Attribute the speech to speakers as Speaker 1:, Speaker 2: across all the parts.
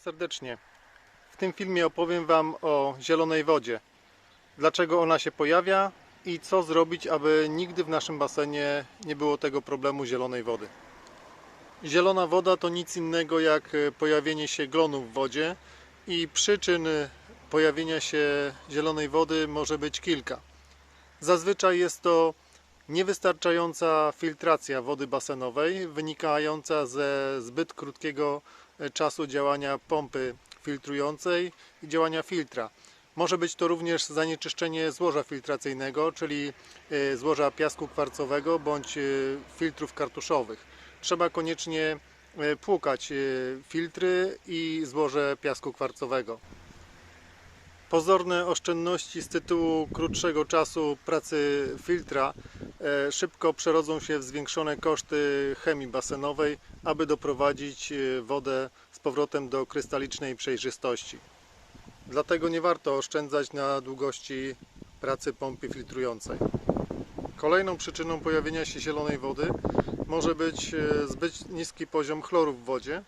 Speaker 1: Serdecznie. W tym filmie opowiem Wam o zielonej wodzie. Dlaczego ona się pojawia i co zrobić, aby nigdy w naszym basenie nie było tego problemu zielonej wody. Zielona woda to nic innego jak e, pojawienie się glonów w wodzie i przyczyn e, pojawienia się zielonej wody może być kilka. Zazwyczaj jest to niewystarczająca filtracja wody basenowej wynikająca ze zbyt krótkiego czasu działania pompy filtrującej i działania filtra. Może być to również zanieczyszczenie złoża filtracyjnego, czyli e, złoża piasku kwarcowego bądź e, filtrów kartuszowych. Trzeba koniecznie e, płukać filtry i złoże piasku kwarcowego. Pozorne oszczędności z tytułu krótszego czasu pracy filtra e, szybko przerodzą się w zwiększone koszty chemii basenowej, aby doprowadzić e, wodę z powrotem do krystalicznej przejrzystości. Dlatego nie warto oszczędzać na długości pracy pompy filtrującej. Kolejną przyczyną pojawienia się zielonej wody może być e, zbyt niski poziom chloru w wodzie,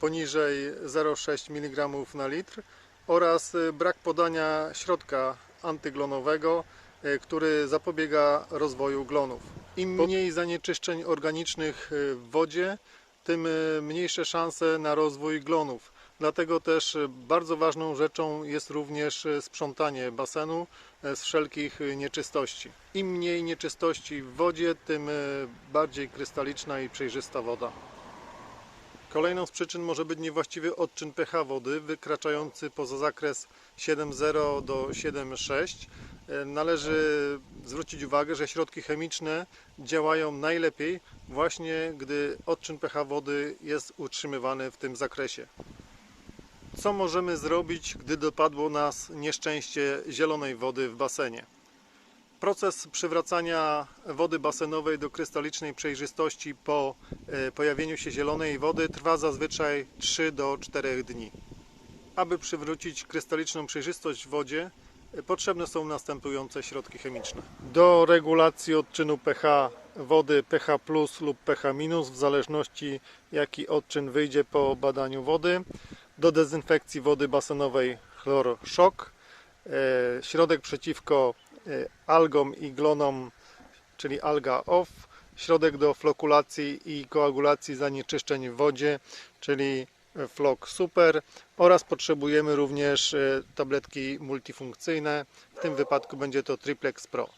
Speaker 1: poniżej 0,6 mg na litr oraz e, brak podania środka antyglonowego, e, który zapobiega rozwoju glonów. Im mniej zanieczyszczeń organicznych e, w wodzie, tym mniejsze szanse na rozwój glonów. Dlatego też bardzo ważną rzeczą jest również sprzątanie basenu z wszelkich nieczystości. Im mniej nieczystości w wodzie, tym bardziej krystaliczna i przejrzysta woda. Kolejną z przyczyn może być niewłaściwy odczyn pH wody wykraczający poza zakres 7,0 do 7,6. E, Należy zwrócić uwagę, że środki chemiczne działają najlepiej właśnie gdy odczyn pH wody jest utrzymywany w tym zakresie. Co możemy zrobić, gdy dopadło nas nieszczęście zielonej wody w basenie? Proces przywracania wody basenowej do krystalicznej przejrzystości po e, pojawieniu się zielonej wody trwa zazwyczaj 3 do 4 dni. Aby przywrócić krystaliczną przejrzystość w wodzie, e, potrzebne są następujące środki chemiczne. Do regulacji odczynu pH wody pH plus lub pH minus w zależności jaki odczyn wyjdzie po badaniu wody. Do dezynfekcji wody basenowej chlor szok. E, Środek przeciwko algom i glonom, czyli alga off, środek do flokulacji i koagulacji zanieczyszczeń w wodzie, czyli Flok Super oraz potrzebujemy również e, tabletki multifunkcyjne, w tym wypadku będzie to Triplex Pro.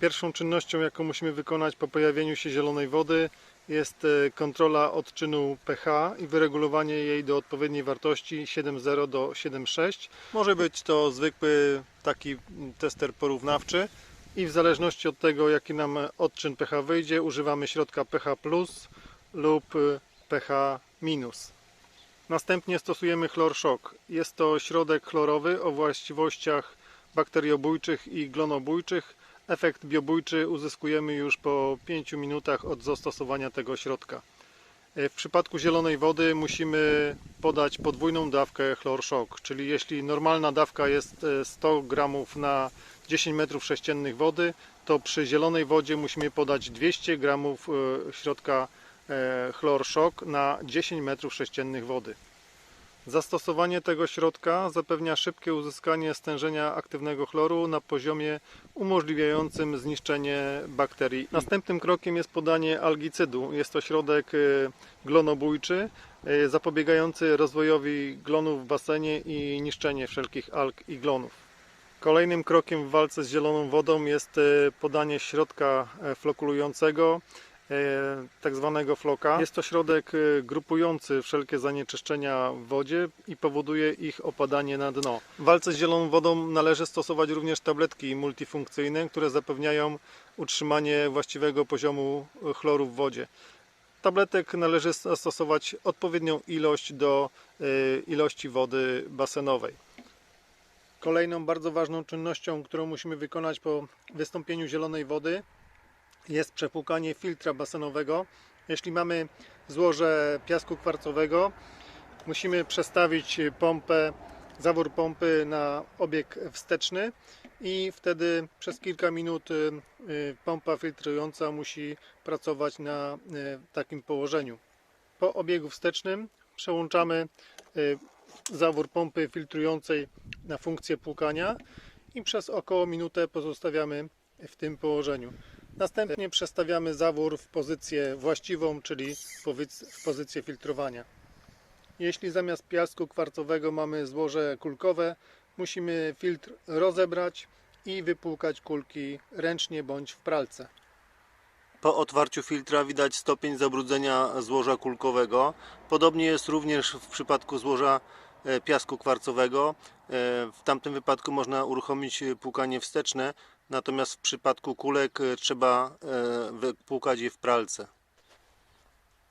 Speaker 1: Pierwszą czynnością, jaką musimy wykonać po pojawieniu się zielonej wody jest e, kontrola odczynu pH i wyregulowanie jej do odpowiedniej wartości 7,0 do 7,6. Może być to zwykły taki mm, tester porównawczy i w zależności od tego jaki nam odczyn pH wyjdzie używamy środka pH plus lub y, pH minus. Następnie stosujemy chlor szok. Jest to środek chlorowy o właściwościach bakteriobójczych i glonobójczych. Efekt biobójczy uzyskujemy już po 5 minutach od zastosowania tego środka. E, W przypadku zielonej wody musimy podać podwójną dawkę chlor szok, czyli jeśli normalna dawka jest e, 100 gramów na 10 metrów sześciennych wody, to przy zielonej wodzie musimy podać 200 gramów e, środka e, chlor szok na 10 metrów sześciennych wody. Zastosowanie tego środka zapewnia szybkie uzyskanie stężenia aktywnego chloru na poziomie umożliwiającym zniszczenie bakterii. Następnym krokiem jest podanie algicydu. Jest to środek y, glonobójczy y, zapobiegający rozwojowi glonów w basenie i niszczenie wszelkich alg i glonów. Kolejnym krokiem w walce z zieloną wodą jest y, podanie środka flokulującego, tak zwanego floka. Jest to środek e, grupujący wszelkie zanieczyszczenia w wodzie i powoduje ich opadanie na dno. W walce z zieloną wodą należy stosować również tabletki multifunkcyjne, które zapewniają utrzymanie właściwego poziomu e, chloru w wodzie. Tabletek należy stosować odpowiednią ilość do e, ilości wody basenowej. Kolejną bardzo ważną czynnością, którą musimy wykonać po wystąpieniu zielonej wody jest przepłukanie filtra basenowego. Jeśli mamy złoże piasku kwarcowego, musimy przestawić pompę, zawór pompy na obieg wsteczny i wtedy przez kilka minut y, y, pompa filtrująca musi pracować na y, takim położeniu. Po obiegu wstecznym Przełączamy zawór pompy filtrującej na funkcję płukania i przez około minutę pozostawiamy w tym położeniu. Następnie przestawiamy zawór w pozycję właściwą, czyli w pozycję filtrowania. Jeśli zamiast piasku kwarcowego mamy złoże kulkowe, musimy filtr rozebrać i wypłukać kulki ręcznie bądź w pralce.
Speaker 2: Po otwarciu filtra widać stopień zabrudzenia złoża kulkowego. Podobnie jest również w przypadku złoża e, piasku kwarcowego. E, W tamtym wypadku można uruchomić płukanie wsteczne, natomiast w przypadku kulek e, trzeba e, wypłukać je w pralce.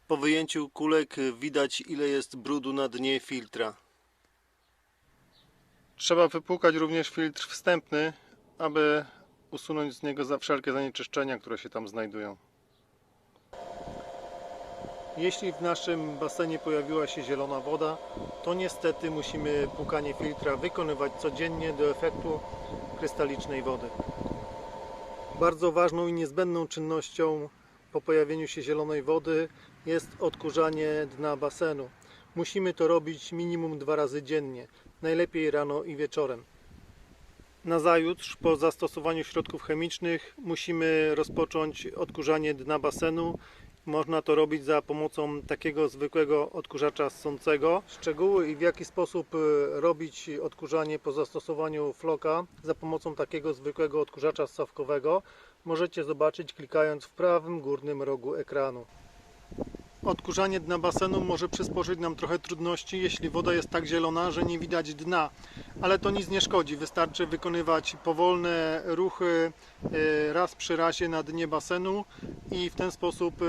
Speaker 2: Po wyjęciu kulek e, widać ile jest brudu na dnie filtra.
Speaker 1: Trzeba wypłukać również filtr wstępny, aby usunąć z niego wszelkie zanieczyszczenia, które się tam znajdują. Jeśli w naszym basenie pojawiła się zielona woda, to niestety musimy płukanie filtra wykonywać codziennie do efektu krystalicznej wody. Bardzo ważną i niezbędną czynnością po pojawieniu się zielonej wody jest odkurzanie dna basenu. Musimy to robić minimum dwa razy dziennie, najlepiej rano i wieczorem. Nazajutrz, po zastosowaniu środków chemicznych, musimy rozpocząć odkurzanie dna basenu. Można to robić za pomocą takiego zwykłego odkurzacza ssącego. Szczegóły i w jaki sposób y, robić odkurzanie po zastosowaniu floka za pomocą takiego zwykłego odkurzacza ssawkowego możecie zobaczyć klikając w prawym górnym rogu ekranu. Odkurzanie dna basenu może przysporzyć nam trochę trudności, jeśli woda jest tak zielona, że nie widać dna, ale to nic nie szkodzi. Wystarczy wykonywać powolne ruchy e, raz przy razie na dnie basenu i w ten sposób e,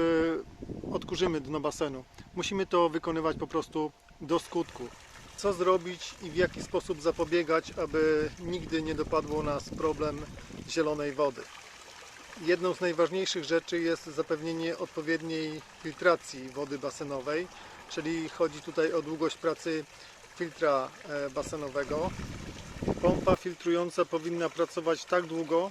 Speaker 1: odkurzymy dno basenu. Musimy to wykonywać po prostu do skutku. Co zrobić i w jaki sposób zapobiegać, aby nigdy nie dopadło nas problem zielonej wody? Jedną z najważniejszych rzeczy jest zapewnienie odpowiedniej filtracji wody basenowej, czyli chodzi tutaj o długość pracy filtra e, basenowego. Pompa filtrująca powinna pracować tak długo,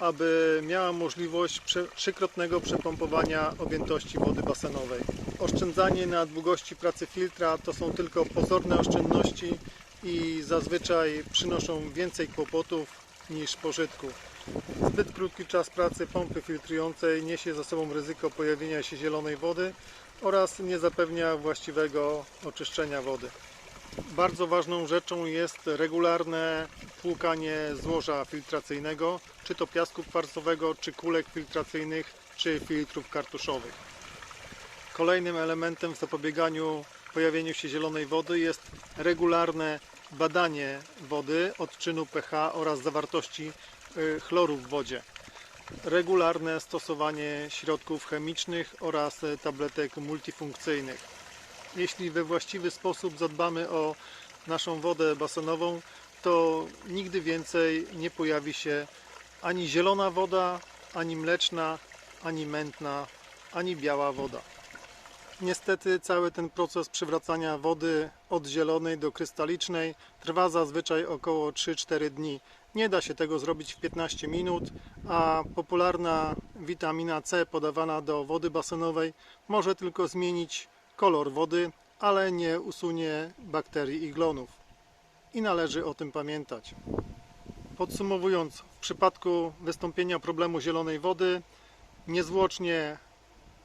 Speaker 1: aby miała możliwość trzykrotnego przepompowania objętości wody basenowej. Oszczędzanie na długości pracy filtra to są tylko pozorne oszczędności i zazwyczaj przynoszą więcej kłopotów niż pożytku. Zbyt krótki czas pracy pompy filtrującej niesie za sobą ryzyko pojawienia się zielonej wody oraz nie zapewnia właściwego oczyszczenia wody. Bardzo ważną rzeczą jest regularne płukanie złoża filtracyjnego, czy to piasku kwarcowego, czy kulek filtracyjnych, czy filtrów kartuszowych. Kolejnym elementem w zapobieganiu pojawieniu się zielonej wody jest regularne badanie wody, odczynu pH oraz zawartości chloru w wodzie. Regularne stosowanie środków chemicznych oraz y, tabletek multifunkcyjnych. Jeśli we właściwy sposób zadbamy o naszą wodę basenową, to nigdy więcej nie pojawi się ani zielona woda, ani mleczna, ani mętna, ani biała woda. Niestety cały ten proces przywracania wody od zielonej do krystalicznej trwa zazwyczaj około 3-4 dni. Nie da się tego zrobić w 15 minut, a popularna witamina C podawana do wody basenowej może tylko zmienić kolor wody, ale nie usunie bakterii i glonów. I należy o tym pamiętać. Podsumowując, w przypadku wystąpienia problemu zielonej wody niezwłocznie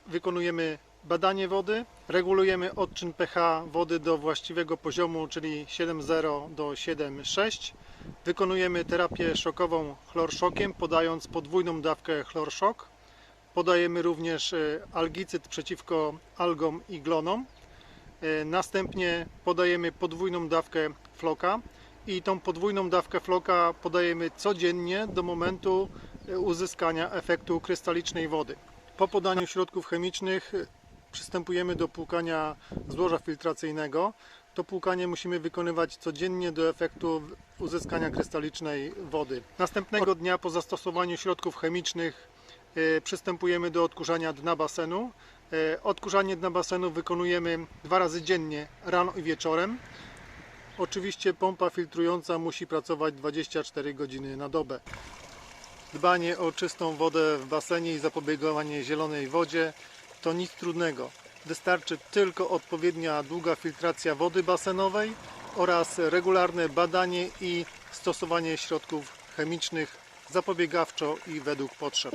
Speaker 1: wykonujemy badanie wody, regulujemy odczyn pH wody do właściwego poziomu, czyli 7,0 do 7,6. Wykonujemy terapię szokową chlorszokiem, podając podwójną dawkę chlorzszok. Podajemy również e, algicyd przeciwko algom i glonom. E, Następnie podajemy podwójną dawkę floka i tą podwójną dawkę floka podajemy codziennie do momentu e, uzyskania efektu krystalicznej wody. Po podaniu środków chemicznych przystępujemy do płukania złoża filtracyjnego. To płukanie musimy wykonywać codziennie do efektu uzyskania krystalicznej wody. Następnego dnia po zastosowaniu środków chemicznych e, przystępujemy do odkurzania dna basenu. E, Odkurzanie dna basenu wykonujemy dwa razy dziennie, rano i wieczorem. Oczywiście pompa filtrująca musi pracować 24 godziny na dobę. Dbanie o czystą wodę w basenie i zapobieganie zielonej wodzie to nic trudnego. Wystarczy tylko odpowiednia długa filtracja wody basenowej oraz regularne badanie i stosowanie środków chemicznych zapobiegawczo i według potrzeb.